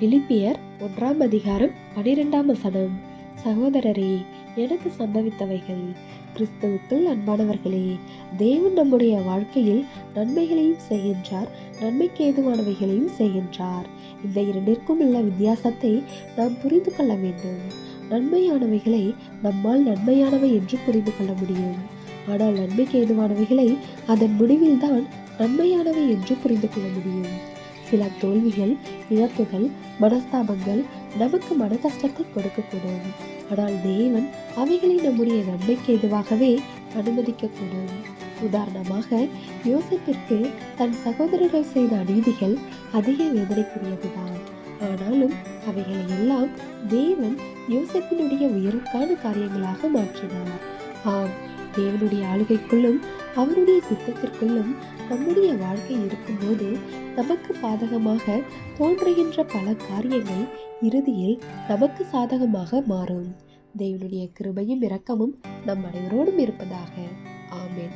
பிலிப்பியர் ஒன்றாம் அதிகாரம் பனிரெண்டாம் வசனம். சகோதரரே எனக்கு சம்பவித்தவைகள். கிறிஸ்துவுக்குள் அன்பானவர்களே தேவன் நம்முடைய வாழ்க்கையில் நன்மைகளையும் செய்கின்றார் நன்மைக்கு ஏதுவானவைகளையும் செய்கின்றார். இந்த இரண்டிற்கும் உள்ள வித்தியாசத்தை நாம் புரிந்து கொள்ள வேண்டும். நன்மையானவைகளை நம்மால் நன்மையானவை என்று புரிந்து கொள்ள முடியும். ஆனால் நன்மைக்கு ஏதுவானவைகளை அதன் முடிவில்தான் நன்மையானவை என்று புரிந்து கொள்ள முடியும். சில தோல்விகள் இழப்புகள் மனஸ்தாபங்கள் நமக்கு மன கஷ்டத்தை கொடுக்கக்கூடும். ஆனால் தேவன் அவைகளை நம்முடைய நன்மைக்கு எதுவாகவே அனுமதிக்கக்கூடும். உதாரணமாக யோசிப்பிற்கு தன் சகோதரர்கள் செய்த அநீதிகள் அதிக வேதனைக்குரியதுதான். ஆனாலும் அவைகளை எல்லாம் தேவன் யோசிப்பினுடைய உயர்வுக்கான காரியங்களாக மாற்றினார். ஆம் தேவனுடைய ஆளுகைக்குள்ளும் அவருடைய சித்தத்திற்குள்ளும் நம்முடைய வாழ்க்கை இருக்கும்போது நமக்கு பாதகமாக தோன்றுகின்ற பல காரியங்கள் இறுதியில் நமக்கு சாதகமாக மாறும். தேவனுடைய கிருபையும் இரக்கமும் நம் அனைவரோடும் இருப்பதாக. ஆமேன்.